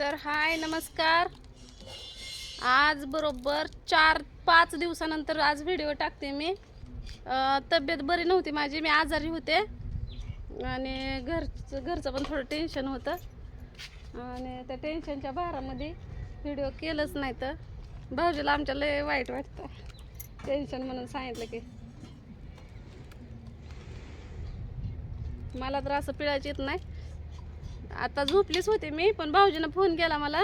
तर हाय नमस्कार. आज बरोबर चार पाच दिवसानंतर आज व्हिडिओ टाकते मी. तब्येत बरी नव्हती माझी मी आजारी होते. आणि घरचं घरचं पण थोडं टेन्शन होतं. आणि त्या टेन्शनच्या भारामध्ये व्हिडिओ केलंच नाही तर भाऊजीला आमच्या लय वाईट वाटतं. टेन्शन म्हणून सांगितलं की. मला तर असं पिळायची येत नाही. आता झोपलीच होते मी पण भाऊजीनं फोन केला मला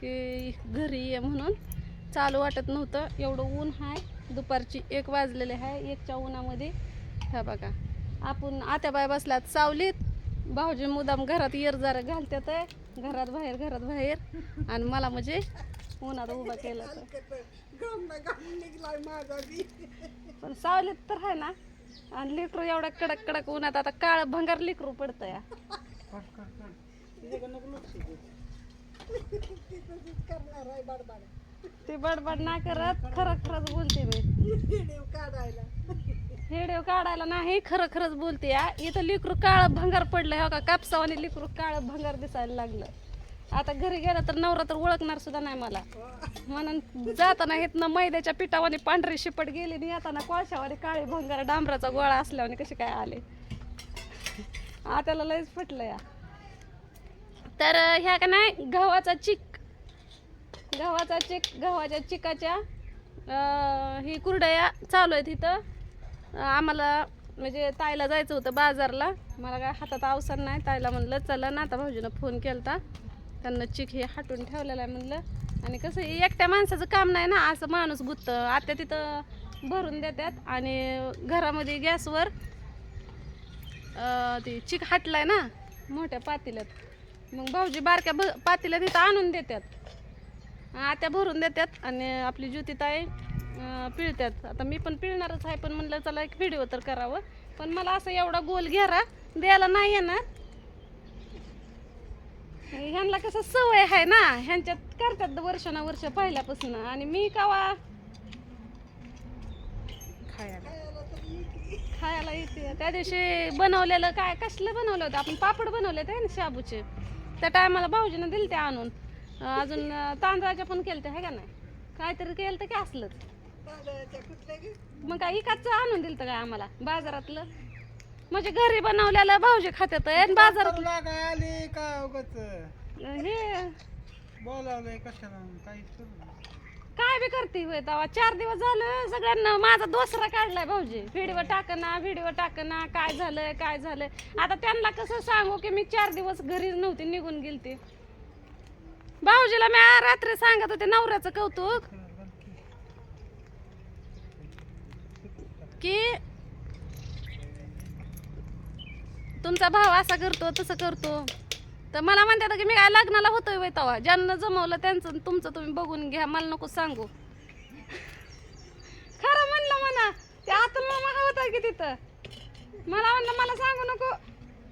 की घरी ये म्हणून. चालू वाटत नव्हतं एवढं ऊन आहे दुपारची एक वाजलेले आहे एकच्या उन्हामध्ये. ह्या बघा आपण आत्याबाय बसल्यात सावलीत. भाऊजी मुदाम घरात येर जरा घालतात आहे घरात बाहेर घरात बाहेर. आणि मला म्हणजे उन्हात उभा केला तर पण सावलीत तर आहे ना आणि लेकरू एवढा कडक कडक उन्हात आता काळ भंगार लेकरू पडतं या ते बडबड ना करत खरं खरंच बोलते मी हेडेव काढायला. नाही खरं खरंच बोलते या इथं लिकरू काळ भंगार पडलं हो का? कापसावाने लिकरू काळ भंगार दिसायला लागलं. आता घरी गेलं तर नवरा तर ओळखणार सुद्धा नाही मला. म्हणून जाताना इथनं मैद्याच्या पिठावाने पांढरी शिपट गेली आणि येताना कोळशावाने काळे भंगार डांबराचा गोळा असल्याने कसे काय आले? आत्याला लयच फटलं या. तर ह्या का नाही गव्हाचा चिक. गव्हाचा चिक गव्हाच्या चिकाच्या ही कुरडया चालू आहेत इथं. आम्हाला म्हणजे ताईला जायचं होतं बाजारला. मला काय हातात अवसर नाही ताईला म्हणलं चला ना आता भाऊजीनं फोन केलता. त्यांना चिक हे हाटून ठेवलेलं आहे म्हणलं. आणि कसं एकट्या माणसाचं काम नाही ना असं माणूस गुत्तं. आता तिथं भरून देतात आणि घरामध्ये गॅसवर ते चिक हाटलाय ना मोठ्या पातेल्यात. मग भाऊजी बारक्या भ पातेल्यात तिथं आणून देतात आत्या भरून देतात आणि आपली ज्योतिताई पिळतात आता मी पण पिळणारच आहे पण म्हणलं चला एक व्हिडिओ तर करावं. पण मला असं एवढा गोल घेरा द्यायला नाही येणार. ह्यांना कसं सवय आहे ना ह्यांच्यात करतात वर्षानुवर्ष पहिल्यापासून. आणि मी कवा? खायला. येते. त्या दिवशी बनवलेलं काय कसलं बनवलं होतं? आपण पापड बनवले होते ना शाबूचे. त्या टायमाला भाऊजीनं दिले ते आणून. अजून तांदळाच्या पण केलं ते आहे का नाही? काहीतरी केलं तर काय असलं मग काय इकाच आणून दिलं काय आम्हाला? बाजारातलं? म्हणजे घरी बनवलेलं भाऊजी खात्यात आणि आली का उगच? हे बोलावलंय कशाला. काय बी करते होय तेव्हा. चार दिवस झालं सगळ्यांना. माझा दोसरा काढलाय भाऊजी. व्हिडिओ टाकना व्हिडिओ टाकना. काय झालंय काय झालंय? आता त्यांना कसं सांगू की मी चार दिवस घरीच नव्हती निघून गेलते. भाऊजीला मी रात्री सांगत होते नवऱ्याचं कौतुक. की तुमचा भाव असा करतो तसं करतो. तर मला म्हणतात की मी काय लग्नाला होतोय वय तेव्हा ज्यांना जमवलं त्यांचं तुमचं तुम्ही बघून घ्या. मला नको सांगू. खरं म्हणलं म्हणा. ते आता मामा होता की तिथं. मला म्हणलं मला सांगू नको.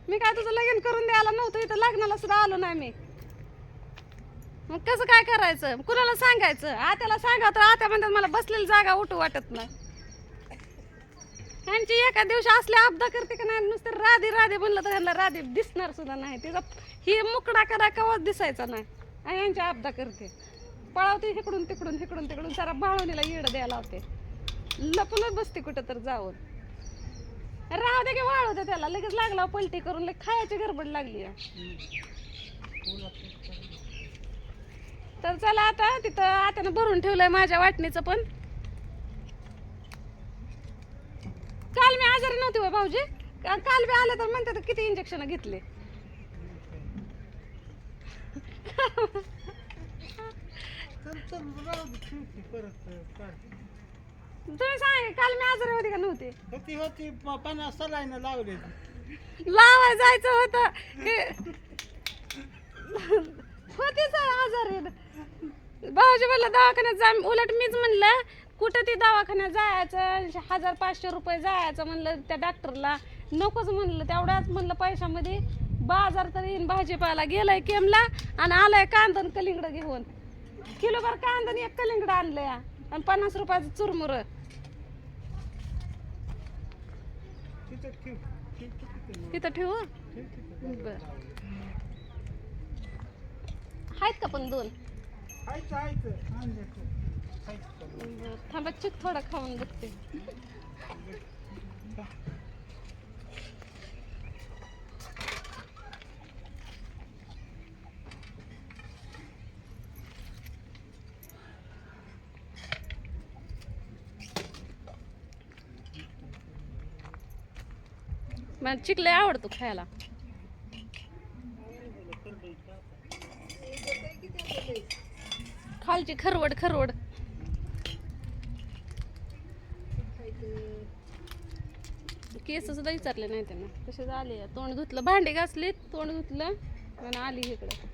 मी काय तुझं लगीन करून द्यायला नव्हतं. इथं लग्नाला सुद्धा आलो नाही मी. मग कसं काय करायचं? कुणाला सांगायचं? आत्याला सांगा तर आत्या म्हणतात मला बसलेली जागा उठू वाटत नाही. ह्यांची एका दिवशी असले अपदा करते का नाही? नुसतं राधे राधे म्हणलं तर ह्यांना राधे दिसणार सुद्धा नाही. तिचा ही मुकडा करा कवाच दिसायचा नाही. आणि यांची अपदा करते. पळावते इकडून तिकडून इकडून तिकडून. सारा बाळवणीला येड द्यायला लावते. लपूनच बसते कुठं तर जाऊन. राहू दे की वाळू दे त्याला. लगेच लागला पलटी करून लगे खायची गडबड लागली तर चला आता तिथं आत्यानं भरून ठेवलंय माझ्या वाटणीचं पण. काल मी आजारी नव्हते होय भाऊजी. का- काल बी आले तर म्हणते तर किती इंजेक्शन घेतले. चल चल राहू दे, ठेवते परत काढते. तुम्ही सांगा काल मी आजारी होते का नव्हते? होती होती. प- पन्नास सलाईन लावले. लावाय जायचं होतं. हे- होते सर आजारी. भाऊजी म्हणलं दवाखान्यात जा. उलट मीच म्हणलं कुठं ते दवाखान्यात जायचं? हजार पाचशे रुपये जायचं म्हणलं त्या डॉक्टरला. नकोच म्हणलं तेवढ्याच म्हणलं पैशामध्ये बाजार तर येईन भाजीपाला. गेलाय केमला आणि आलाय कांदा आणि कलिंगड घेऊन. किलोभर कांदा आणि एक कलिंगड आणलंय. आणि पन्नास रुपयाचं चुरमुर. तिथं ठेव. बर. आहेत का पण दोन? थांबा चिक थोडा खाऊन बघते. मला चिकले आवडतो खायला. खालची खरवड खरवड. केस सुद्धा विचारले नाही त्यांना. कसे झाले? तोंड धुतलं भांडे घासले तोंड धुतलं आणि आली इकडं.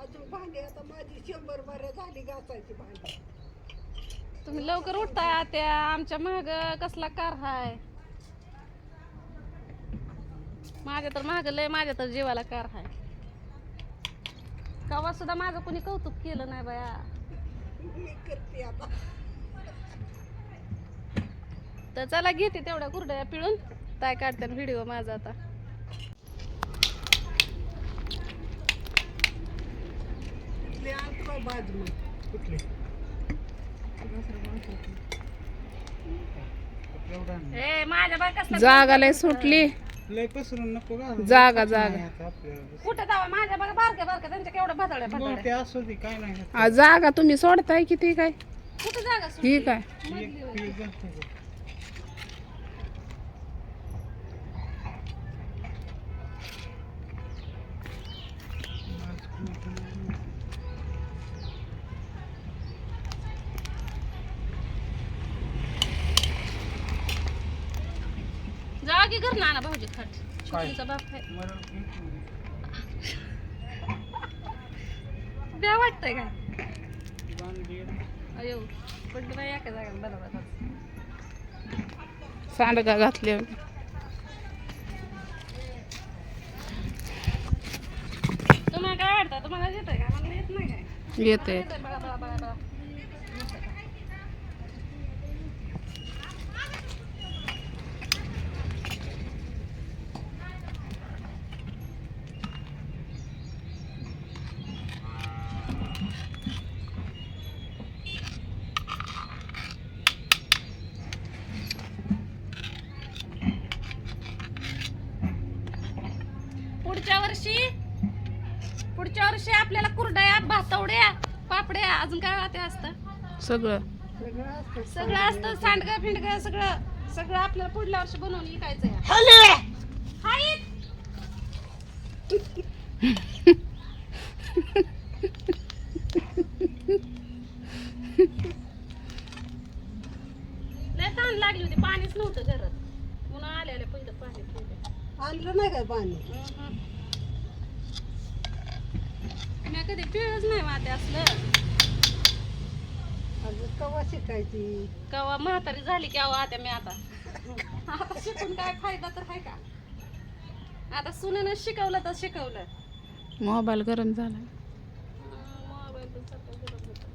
अजून भांडी आता माझी शंभर बरं झाली घासायची भांडी. तुम्ही लवकर उठताय आत्या. आमच्या महाग कसला कार हाय. माझ्या तर महाग लय माझ्या तर जीवाला कार हाय. कवा सुद्धा माझं कोणी कौतुक केलं नाही बाया. मी करते आता. तर चला घेते तेवढ्या कुरड्या पिळून. काय काढते व्हिडिओ माझा आता. जागा लय सुटली. लय पसरून नको जागा जागा. कुठं जावा? माझ्या बघा बारक्या बारक्या. त्यांच्या बरं, भातड्या ते असू दे काय नाही. जागा तुम्ही सोडताय किती काय? कुठं जागा? ही काय? की घर ना भाऊजी खाट. छोटीचा बाप आहे. द्या वाटतंय आहे. अयो पडलं नाही एका जागा बरोबर सांडगा घातले. तुम्हाला काय वाटतं? तुम्हाला येतंय का? मला येत नाही काय? येते येतंय बघा बघा बघा बघा पुढच्या वर्षी पुढच्या वर्षी आपल्याला कुरडया भातवड्या पापड्या अजून काय वाहते असतं? सगळं. सगळं असतं सगळं असतं सांडगं फिंडगं सगळं सगळं आपल्याला पुढल्या वर्षी बनवून विकायचं आहे हाय. लय ताण लागली होती पाणीच नव्हतं घरात म्हणून आले आले पहिलं पाणी पिलं आणलं नाही काय पाणी. मी कधी पिळच नाही माते असलं. अजून कवा शिकायची? कवा म्हातारी झाली की अहो आता मी आता. आता शिकून काय फायदा तर आहे का? आता सुनेनं शिकवलं तर शिकवलं. मोबाईल गरम झाला. मोबाईल पण सारखा गरम होतो.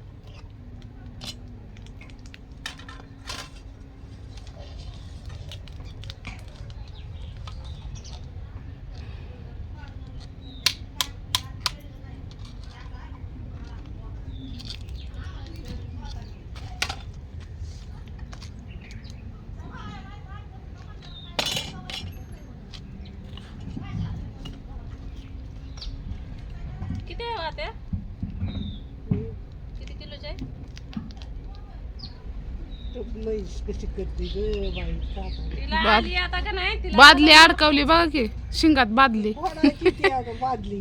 वात्या किती किलोचे तिला बाप. आली आता का नाही? तिला बादली अडकवली बघा की शिंगात बादली. अगं बादली?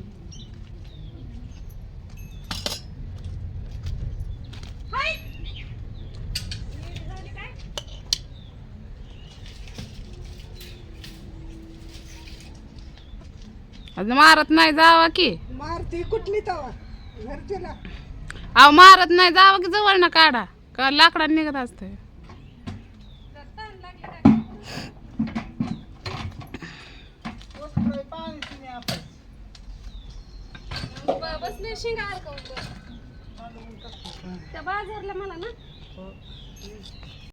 हाय. अजून मारत नाही जावा की. मारती कुठली तवा? घरच्याला अहो मारत नाही. जावा की जवळ ना काढा. का लाकडा निघत असते बसले शिंगा अडकवून त्या बाजारला मला ना. हो.